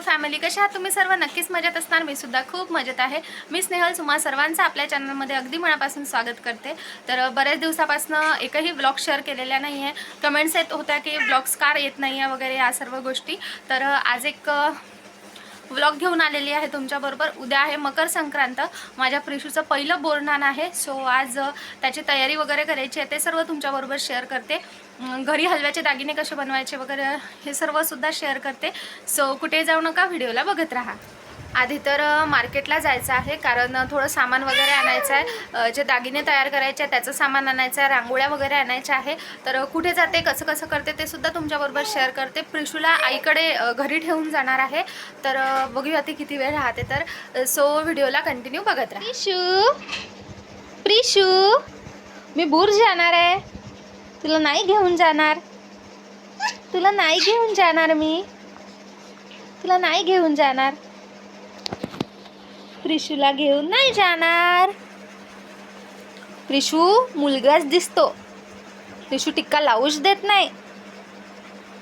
Family कशा आहात? तुम्ही सर्व नक्कीच मजेत असणार. मी सुद्धा खूप मजेत आहे. मी स्नेहल सुमा सर्वांचं आपल्या चॅनलमध्ये अगदी मनापासून स्वागत करते. तर बऱ्याच दिवसापासून एकही ब्लॉग शेअर केलेल्या नाही आहे कमेंट्स येत होत्या की ब्लॉग्स कार येत नाही आहे वगैरे या सर्व गोष्टी. तर आज एक व्लॉग घेऊन आलेली आहे तुमच्याबरोबर. उद्या आहे मकर संक्रांत. माझ्या प्रिशूचं पहिलं बोरणान आहे. सो आज त्याची तयारी वगैरे करायची आहे. ते सर्व तुमच्याबरोबर शेअर करते. घरी हलव्याचे दागिने कसे बनवायचे वगैरे हे सर्वसुद्धा शेअर करते. सो कुठे जाऊ नका व्हिडिओला बघत राहा. आधी तर मार्केटला जायचं आहे कारण थोडं सामान वगैरे आणायचं आहे. जे दागिने तयार करायचे आहे त्याचं सामान आणायचं आहे रांगोळ्या वगैरे आणायच्या आहे. तर कुठे जाते कसं कसं करते ते सुद्धा तुमच्याबरोबर शेअर करते. प्रिशूला आईकडे घरी ठेवून जाणार आहे. तर बघूया ती किती वेळ राहते तर. सो व्हिडिओला कंटिन्यू बघत राहा. प्रिशू प्रिशू मी बुर्ज जाणार आहे. तुला नाही घेऊन जाणार. तुला नाही घेऊन जाणार मी. तुला नाही घेऊन जाणार. प्रिशूला घेऊन नाही जाणार. प्रिशू मुलगाच दिसतो. प्रिशू टिक्का लावूच देत नाही.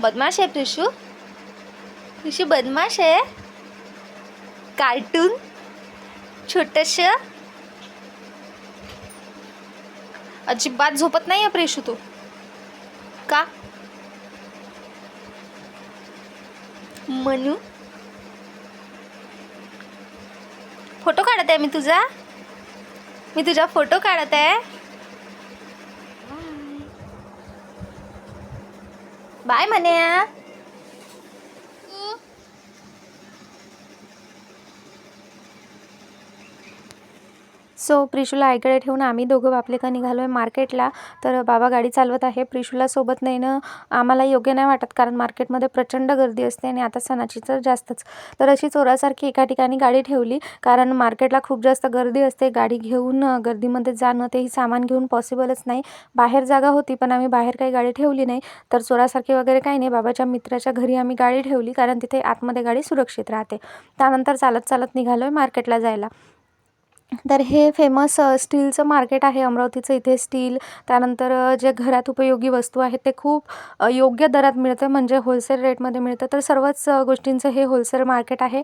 बदमाश आहे प्रिशू. प्रिशू बदमाश आहे. कार्टून. छोटस. अजिबात झोपत नाही आहे प्रिशू तू. का? मनू फोटो काढत आहे मी तुझा? मी तुझा फोटो काढत आहे. बाय म्हण्या सो प्रिशूला आईकडे ठेवून आम्ही दोघं बापले का निघालो आहे मार्केटला. तर बाबा गाडी चालवत आहे. प्रिशूला सोबत नेणं आम्हाला योग्य नाही वाटत कारण मार्केटमध्ये प्रचंड गर्दी असते आणि आता सणाची तर जास्तच. तर अशी चोरासारखी एका ठिकाणी गाडी ठेवली कारण मार्केटला खूप जास्त गर्दी असते. गाडी घेऊन गर्दीमध्ये जाणं तेही सामान घेऊन पॉसिबलच नाही. बाहेर जागा होती पण आम्ही बाहेर काही गाडी ठेवली नाही. तर चोरासारखी वगैरे काही नाही. बाबाच्या मित्राच्या घरी आम्ही गाडी ठेवली कारण तिथे आतमध्ये गाडी सुरक्षित राहते. त्यानंतर चालत चालत निघालो आहे मार्केटला जायला. तर हे फेमस स्टीलचं मार्केट आहे अमरावतीचं इथे स्टील त्यानंतर जे घरात उपयोगी वस्तू आहेत ते खूप योग्य दरात मिळतं. म्हणजे होलसेल रेटमध्ये मिळतं. तर सर्वच गोष्टींचं हे होलसेल मार्केट आहे.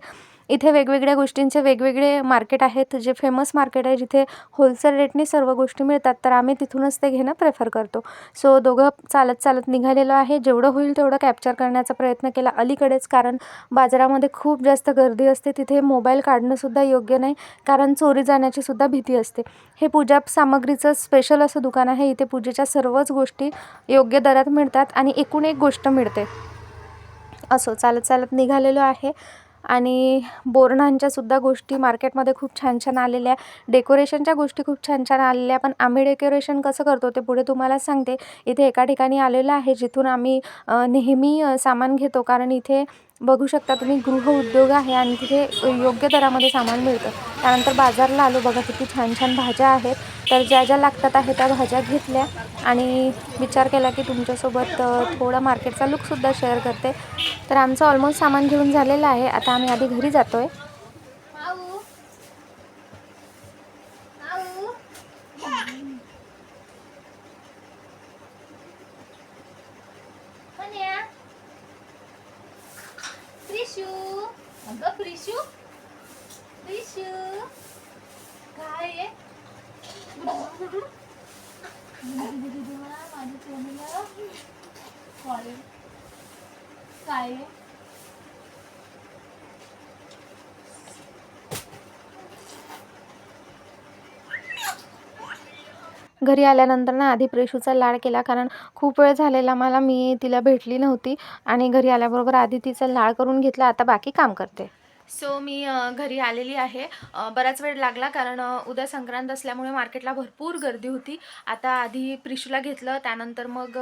इथे वेगवेगळ्या गोष्टींचे वेगवेगळे मार्केट आहेत जे फेमस मार्केट आहे जिथे होलसेल रेटने सर्व गोष्टी मिळतात. तर आम्ही तिथूनच ते घेणं प्रेफर करतो. सो दोघं चालत चालत निघालेलो आहे. जेवढं होईल तेवढं कॅप्चर करण्याचा प्रयत्न केला अलीकडेच कारण बाजारामध्ये खूप जास्त गर्दी असते. तिथे मोबाईल काढणंसुद्धा योग्य नाही कारण चोरी जाण्याची सुद्धा भीती असते. हे पूजा सामग्रीचं स्पेशल असं दुकान आहे. इथे पूजेच्या सर्वच गोष्टी योग्य दरात मिळतात आणि एकूण एक गोष्ट मिळते. असो चालत चालत निघालेलो आहे. आणि बोरणांच्यासुद्धा गोष्टी मार्केटमध्ये खूप छान छान आलेल्या डेकोरेशनच्या गोष्टी खूप छान छान आलेल्या पण आम्ही डेकोरेशन कसं करतो ते पुढे तुम्हाला सांगते. इथे एका ठिकाणी आलेलं आहे जिथून आम्ही नेहमी सामान घेतो. कारण इथे बघू शकता तुम्ही गृह उद्योग आहे आणि तिथे योग्य दरामध्ये सामान मिळतं. त्यानंतर बाजारला आलो. बघा किती छान छान भाज्या आहेत. तर ज्या ज्या लागतात आहे त्या भाज्या घेतल्या आणि विचार केला की तुमच्यासोबत थोडा मार्केटचा लुकसुद्धा शेअर करते. तर आमचं ऑलमोस्ट सामान घेऊन झालेलं आहे. आता आम्ही आधी घरी जातो आहे अगं प्रिशू प्रिशू काय आहे? काय घरी आल्यानंतर ना आधी प्रेशूचा लाड केला कारण खूप वेळ झालेला मला मी तिला भेटली नव्हती आणि घरी आल्याबरोबर आधी तिचा लाड करून घेतला आता बाकी काम करते. सो मी घरी आलेली आहे. बराच वेळ लागला कारण उद्या संक्रांत असल्यामुळे मार्केटला भरपूर गर्दी होती. आता आधी प्रिशूला घेतलं त्यानंतर मग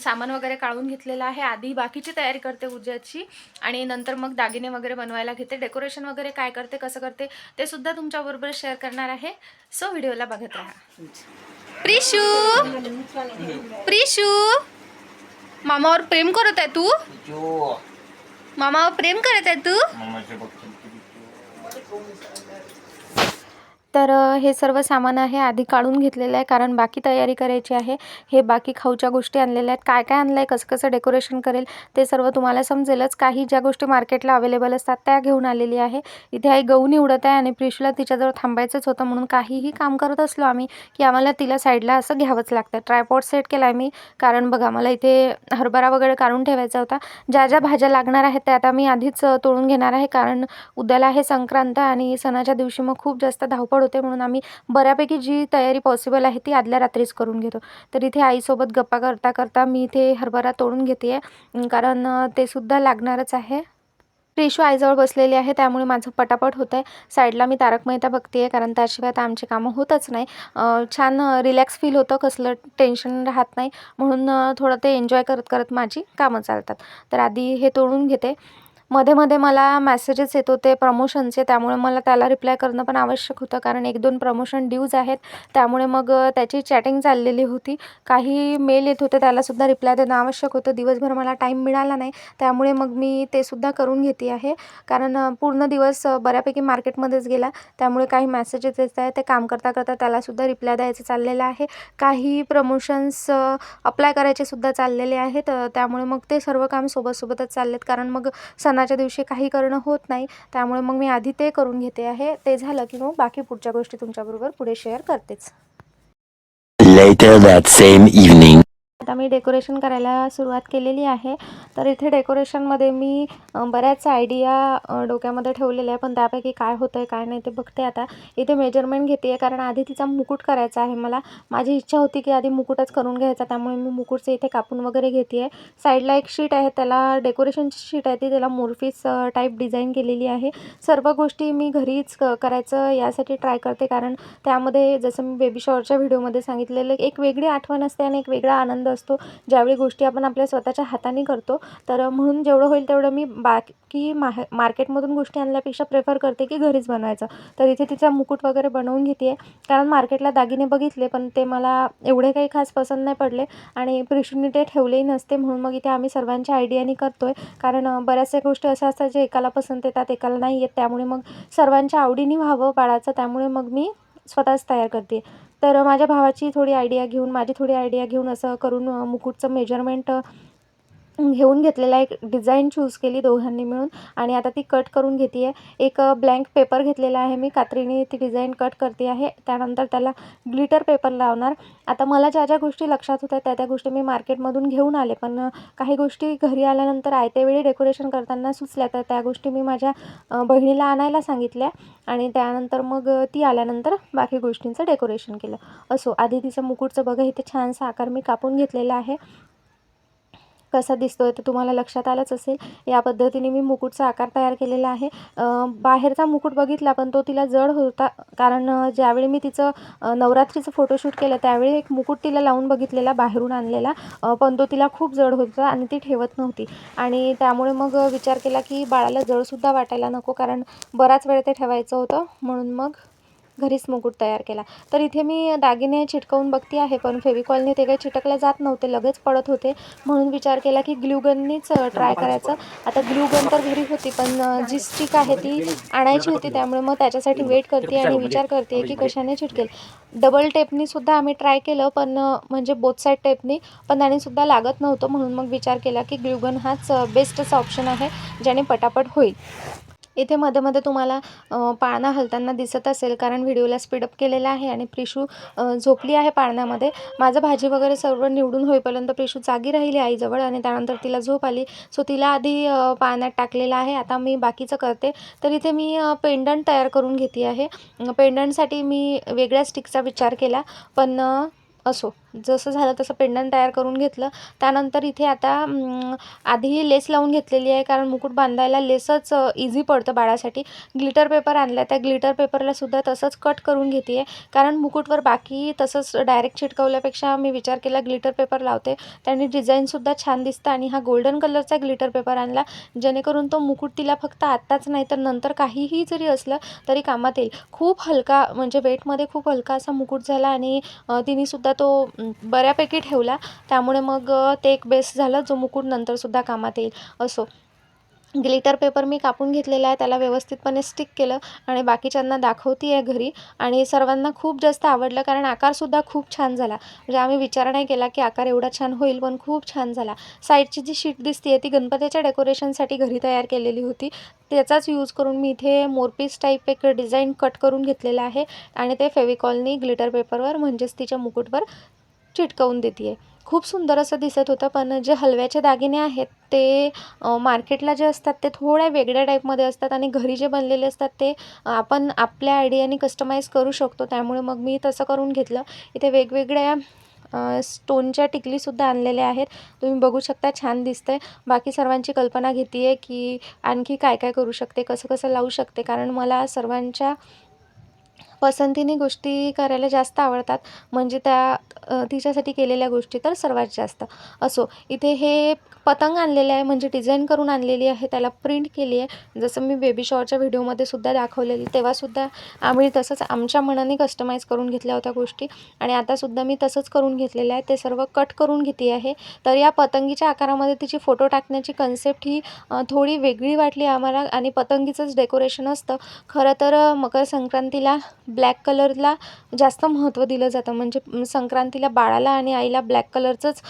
सामान वगैरे काढून घेतलेलं आहे. आधी बाकीची तयारी करते उद्याची आणि नंतर मग दागिने वगैरे बनवायला घेते. डेकोरेशन वगैरे काय करते कसं करते ते सुद्धा तुमच्याबरोबर शेअर करणार आहे. सो व्हिडिओला बघत राहा. प्रिशू! प्रिशू! मामावर प्रेम करत आहे तू? मामावर प्रेम करत आहे तू? मामाच्या तर हे सर्व सामान आहे आधी काढून घेतलेलं आहे कारण बाकी तयारी करायची आहे. हे बाकी खाऊच्या गोष्टी आणलेल्या आहेत. काय काय आणलं आहे कसं कसं डेकोरेशन करेल ते सर्व तुम्हाला समजेलच. काही ज्या गोष्टी मार्केटला अवेलेबल असतात त्या घेऊन आलेली आहे. इथे आई गहू निवडत आहे आणि प्रिशूला तिच्याजवळ थांबायचंच होतं म्हणून काहीही काम करत असलो आम्ही की आम्हाला तिला साईडला असं घ्यावंच लागतं. ट्रायपॉड सेट केला आहे मी कारण बघा मला इथे हरभरा वगैरे काढून ठेवायचा होता. ज्या ज्या भाज्या लागणार आहेत त्या आता मी आधीच तोडून घेणार आहे कारण उद्याला आहे संक्रांत आणि सणाच्या दिवशी मग खूप जास्त धावपळ होते म्हणून आम्ही बऱ्यापैकी जी तयारी पॉसिबल आहे ती आदल्या रात्रीच करून घेतो. तर इथे आईसोबत गप्पा करता करता मी इथे हरभरा तोडून घेते आहे कारण ते सुद्धा लागणारच आहे. प्रिशू आईजवळ बसलेली आहे त्यामुळे माझं पटापट होतं आहे साईडला मी तारक मेहता बघते आहे कारण त्याशिवाय आता आमची कामं होतच नाही. छान रिलॅक्स फील होतं कसलं टेन्शन राहत नाही. म्हणून थोडं ते एन्जॉय करत करत माझी कामं चालतात. तर आधी हे तोडून घेते. मध्ये मध्ये मला मॅसेजेस येत होते प्रमोशनचे त्यामुळे मला त्याला रिप्लाय करणं पण आवश्यक होतं. कारण एक दोन प्रमोशन ड्यूज आहेत त्यामुळे मग त्याची चॅटिंग चाललेली होती. काही मेल येत होते त्यालासुद्धा रिप्लाय देणं आवश्यक होतं. दिवसभर मला टाईम मिळाला नाही त्यामुळे मग मी ते सुद्धा करून घेते आहे. कारण पूर्ण दिवस बऱ्यापैकी मार्केटमध्येच गेला. त्यामुळे काही मॅसेजेस येत आहे ते काम करता करता त्यालासुद्धा रिप्लाय द्यायचं चाललेलं आहे. काही प्रमोशन्स अप्लाय करायचे सुद्धा चाललेले आहेत त्यामुळे मग ते सर्व काम सोबत सोबतच चाललेत. कारण मग सणाच्या दिवशी काही करणं होत नाही. त्यामुळे मग मी आधी ते करून घेते आहे. ते झालं की मग बाकी पुढच्या गोष्टी तुमच्याबरोबर पुढे शेअर करतेच. आता मी डेकोरेशन करायला सुरुवात केलेली आहे. तर इथे डेकोरेशनमध्ये मी बऱ्याच आयडिया डोक्यामध्ये ठेवलेल्या आहे पण त्यापैकी काय होतं आहे काय नाही ते बघते आता. इथे मेजरमेंट घेते आहे कारण आधी तिचा मुकुट करायचा आहे मला. माझी इच्छा होती की आधी मुकुटच करून घ्यायचा. त्यामुळे मी मुकुटचे इथे कापून वगैरे घेते आहे साईडला एक शीट आहे. त्याला डेकोरेशनची शीट आहे ती. त्याला मोरफीस टाईप डिझाईन केलेली आहे. सर्व गोष्टी मी घरीच क करायचं यासाठी ट्राय करते. कारण त्यामध्ये जसं मी बेबी शॉवरच्या व्हिडिओमध्ये सांगितलेलं एक वेगळी आठवण असते आणि एक वेगळा आनंद असतो. ज्यावेळी गोष्टी आपण आपल्या स्वतःच्या हाताने करतो तर म्हणून जेवढं होईल तेवढं मी बाकी माहे मार्केटमधून गोष्टी आणल्यापेक्षा प्रेफर करते की घरीच बनवायचं. तर इथे तिचा मुकुट वगैरे बनवून घेते आहे कारण मार्केटला दागिने बघितले पण ते मला एवढे काही खास पसंत नाही पडले आणि प्रिशूने ते ठेवलेही नसते. म्हणून मग इथे आम्ही सर्वांच्या आयडियानी करतो आहे कारण बऱ्याचशा गोष्टी अशा असतात जे एकाला पसंत येतात एकाला नाही येत. त्यामुळे मग सर्वांच्या आवडीने व्हावं बाळाचं. त्यामुळे मग मी स्वतःच तयार करते. तर माझ्या भावाची थोडी आयडिया घेऊन माझी थोडी आयडिया घेऊन असं करून मुकुटचं मेजरमेंट घेऊन घेतलेला एक डिझाईन चूज केली दोघांनी मिळून आणि आता ती कट करून घेते आहे एक ब्लँक पेपर घेतलेला आहे मी. कात्रीने ती डिझाईन कट करते आहे. त्यानंतर त्याला ग्लिटर पेपर लावणार. आता मला ज्या ज्या गोष्टी लक्षात होत्या त्या त्या गोष्टी मी मार्केटमधून घेऊन आले. पण काही गोष्टी घरी आल्यानंतर आयत्यावेळी डेकोरेशन करताना सुचल्या. तर त्या गोष्टी मी माझ्या बहिणीला आणायला सांगितल्या आणि त्यानंतर मग ती आल्यानंतर बाकी गोष्टींचं डेकोरेशन केलं. असो आधी तिचं मुकुटचं बघा. इथे छानसा आकार मी कापून घेतलेला आहे. कसा दिसतो आहे तर तुम्हाला लक्षात आलंच असेल. या पद्धतीने मी मुकुटचा आकार तयार केलेला आहे. बाहेरचा मुकुट बघितला पण तो तिला जड होता. कारण ज्यावेळी मी तिचं नवरात्रीचं फोटोशूट केलं त्यावेळी एक मुकुट तिला लावून बघितलेला बाहेरून आणलेला. पण तो तिला खूप जड होता आणि ती ठेवत नव्हती. आणि त्यामुळे मग विचार केला की बाळाला जडसुद्धा वाटायला नको. कारण बराच वेळ ते ठेवायचं होतं. म्हणून मग घरीच मुकुट तयार केला. तर इथे मी दागिने चिटकवून बघते आहे पण फेविकॉलने ते काही चिटकले जात नव्हते लगेच पडत होते. म्हणून विचार केला की ग्ल्यूगननीच ट्राय करायचं. आता ग्ल्यूगन तर घरी होती पण जी स्टिक आहे ती आणायची होती त्यामुळे मग त्याच्यासाठी वेट करते आणि विचार करते की कशाने चिटकेल. डबल टेपनी सुद्धा आम्ही ट्राय केलं पण म्हणजे बोथ साईड टेपनी पण त्याने सुद्धा लागत नव्हतं. म्हणून मग विचार केला की ग्ल्यूगन हाच बेस्टच ऑप्शन आहे ज्याने पटापट होईल. इथे मध्ये मध्ये तुम्हाला पाळणा हलताना दिसत असेल कारण व्हिडिओला स्पीडअप केलेला आहे आणि प्रिशू झोपली आहे पाळण्यामध्ये. माझं भाजी वगैरे सर्व निवडून होईपर्यंत प्रिशू जागी राहिली आईजवळ आणि त्यानंतर तिला झोप आली. सो तिला आधी पाळण्यात टाकलेलं आहे. आता मी बाकीचं करते. तर इथे मी पेंडंट तयार करून घेते आहे. पेंडंटसाठी मी वेगळ्या स्टिकचा विचार केला. पण असो. जसं झालं तसं पेंडंट तयार करून घेतलं. त्यानंतर इथे आता आधी लेस लावून घेतलेली आहे कारण मुकुट बांधायला लेसच इझी पडतं बाळासाठी. ग्लिटर पेपर आणला त्या ग्लिटर पेपरला सुद्धा तसंच कट करून घेते आहे कारण मुकुटवर बाकी तसंच डायरेक्ट चिटकवल्यापेक्षा मी विचार केला ग्लिटर पेपर लावते. त्याने डिझाईनसुद्धा छान दिसतं आणि हा गोल्डन कलरचा ग्लिटर पेपर आणला जेणेकरून तो मुकुट तिला फक्त आत्ताच नाही तर नंतर काहीही जरी असलं तरी कामात येईल. खूप हलका म्हणजे वेटमध्ये खूप हलका असा मुकुट झाला आणि तिनेसुद्धा तो बऱ्यापैकी ठेवला. त्यामुळे मग ते एक बेस झालं. जो मुकुट नंतरसुद्धा कामात येईल असो. ग्लिटर पेपर मी कापून घेतलेला आहे. त्याला व्यवस्थितपणे स्टिक केलं आणि बाकीच्यांना दाखवते आहे घरी. आणि सर्वांना खूप जास्त आवडलं कारण आकारसुद्धा खूप छान झाला. म्हणजे आम्ही विचार नाही केला की आकार एवढा छान होईल पण खूप छान झाला. साईडची जी शीट दिसते ती गणपतीच्या डेकोरेशनसाठी घरी तयार केलेली होती. त्याचाच यूज करून मी इथे मोरपीस टाईप एक डिझाईन कट करून घेतलेलं आहे. आणि ते फेविकॉलनी ग्लिटर पेपरवर म्हणजेच तिच्या मुकुटवर चिटकवून देते आहे खूप सुंदर असं दिसत होतं पण जे हलव्याचे दागिने आहेत ते मार्केटला जे असतात ते थोड्या वेगळ्या टाईपमध्ये असतात आणि घरी जे बनलेले असतात ते आपण आपल्या आयडियाने कस्टमाइज करू शकतो. त्यामुळे मग मी तसं करून घेतलं. इथे वेगवेगळ्या स्टोनच्या टिकलीसुद्धा आणलेल्या आहेत. तुम्ही बघू शकता छान दिसतंय. बाकी सर्वांची कल्पना घेते आहे की आणखी काय काय करू शकते कसं कसं लावू शकते कारण मला सर्वांच्या पसंतीने गोष्टी करायला जास्त आवडतात. म्हणजे त्या तिच्यासाठी केलेल्या गोष्टी तर सर्वात जास्त. असो इथे हे पतंग आणलेले आहे म्हणजे डिझाईन करून आणलेली आहे त्याला प्रिंट केली आहे. जसं मी बेबी शॉवरच्या व्हिडिओमध्ये सुद्धा दाखवलेली तेव्हासुद्धा आम्ही तसंच आमच्या मनाने कस्टमाइज करून घेतल्या होत्या गोष्टी. आणि आतासुद्धा मी तसंच करून घेतलेलं आहे ते सर्व कट करून घेते आहे. तर या पतंगीच्या आकारामध्ये तिची फोटो टाकण्याची कन्सेप्ट ही थोडी वेगळी वाटली आम्हाला. आणि पतंगीचंच डेकोरेशन असतं. खरं तर मकर संक्रांतीला ब्लॅक कलरला जास्त महत्त्व दिलं जातं. म्हणजे संक्रांतीला बाळाला आणि आईला ब्लॅक कलरचंच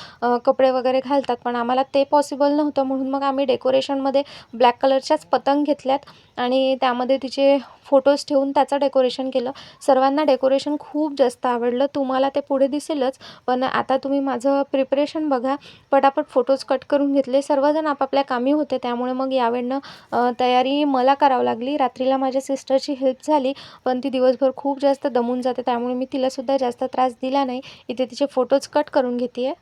कपडे वगैरे घालतात. पण आम्हाला ते पॉसिबल नव्हतं. म्हणून मग आम्ही डेकोरेशनमध्ये ब्लॅक कलरच्याच पतंग घेतल्यात. आणि त्यामध्ये तिचे फोटोज ठेवून त्याचं डेकोरेशन केलं. सर्वांना डेकोरेशन खूप जास्त आवडलं. तुम्हाला ते पुढे दिसेलच. पण आता तुम्ही माझं प्रिपरेशन बघा. पटापट फोटोज कट करून घेतले. सर्वजण आपापल्या कामी होते. त्यामुळे मग यावेळनं तयारी मला करावं लागली. रात्रीला माझ्या सिस्टरची हेल्प झाली. पण ती दिवसभर खूप जास्त दमून जाते त्यामुळे मी तिलासुद्धा जास्त त्रास दिला नाही. इथे तिचे फोटोज कट करून घेते आहे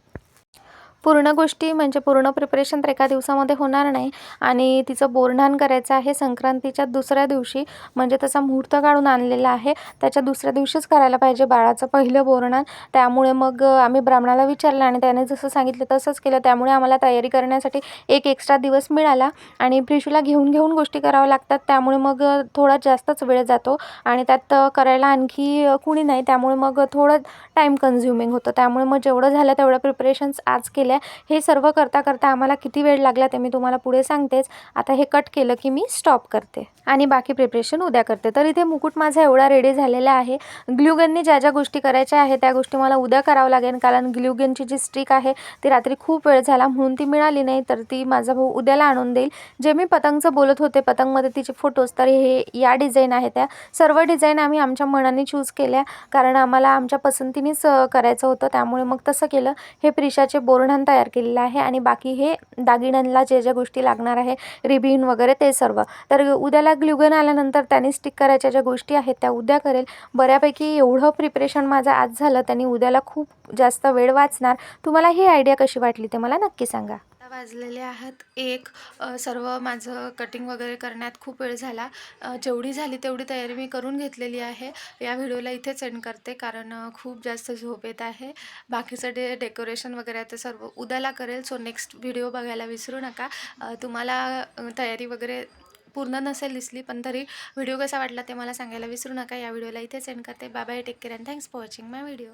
पूर्ण गोष्टी म्हणजे पूर्ण प्रिपरेशन तर एका दिवसामध्ये होणार नाही. आणि तिचं बोरन्हाण करायचं आहे संक्रांतीच्या दुसऱ्या दिवशी. म्हणजे तसा मुहूर्त काढून आणलेला आहे. त्याच्या दुसऱ्या दिवशीच करायला पाहिजे बाळाचं पहिलं बोरन्हाण. त्यामुळे मग आम्ही ब्राह्मणाला विचारलं आणि त्याने जसं सांगितलं तसंच केलं. त्यामुळे आम्हाला तयारी करण्यासाठी एक एक्स्ट्रा दिवस मिळाला. आणि प्रिशूला घेऊन घेऊन गोष्टी कराव्या लागतात. त्यामुळे मग थोडा जास्तच वेळ जातो. आणि त्यात करायला आणखी कुणी नाही. त्यामुळे मग थोडं टाईम कन्झ्युमिंग होतं. त्यामुळे मग जेवढं झालं तेवढं प्रिपरेशन्स आज केलं. केल्या हे सर्व करता करता आम्हाला किती वेळ लागला ते मी तुम्हाला पुढे सांगतेच. आता हे कट केलं की मी स्टॉप करते. आणि बाकी प्रिपरेशन उद्या करते. तर इथे मुकुट माझा एवढा रेडी झालेला आहे. ग्ल्यूगननी ज्या ज्या गोष्टी करायच्या आहे त्या गोष्टी मला उद्या करावं लागेल. कारण ग्ल्यूगनची जी स्टिक आहे ती रात्री खूप वेळ झाला. म्हणून ती मिळाली नाही तर ती माझा भाऊ उद्याला आणून देईल. जे मी पतंगचं बोलत होते पतंगमध्ये तिचे फोटोज तर हे या डिझाईन आहे त्या सर्व डिझाईन आम्ही आमच्या मनाने चूज केल्या. कारण आम्हाला आमच्या पसंतीनेच करायचं होतं. त्यामुळे मग तसं केलं. हे प्रिशाचे बोरणान तयार केलेलं आहे आणि बाकी हे दागिन्यांना जे ज्या गोष्टी लागणार आहे रिबिन वगैरे ते सर्व. तर उद्याला ग्लुगन आल्यानंतर त्याने स्टिक करायच्या ज्या गोष्टी आहेत त्या उद्या करेल. बऱ्यापैकी एवढं प्रिपरेशन माझं आज झालं त्यांनी उद्याला खूप जास्त वेळ वाचणार. तुम्हाला ही आयडिया कशी वाटली ते मला नक्की सांगा. वाजलेले आहेत. एक सर्व माझं कटिंग वगैरे करण्यात खूप वेळ झाला. जेवढी झाली तेवढी तयारी मी करून घेतलेली आहे. या व्हिडिओला इथेच एंड करते कारण खूप जास्त झोप येत आहे. बाकीचं डे डेकोरेशन वगैरे ते सर्व उद्याला करेल सो नेक्स्ट व्हिडिओ बघायला विसरू नका. तुम्हाला तयारी वगैरे पूर्ण नसेल दिसली पण तरी व्हिडिओ कसा वाटला ते मला सांगायला विसरू नका. या व्हिडिओला इथेच एंड करते. Bye bye take care and thanks for watching my video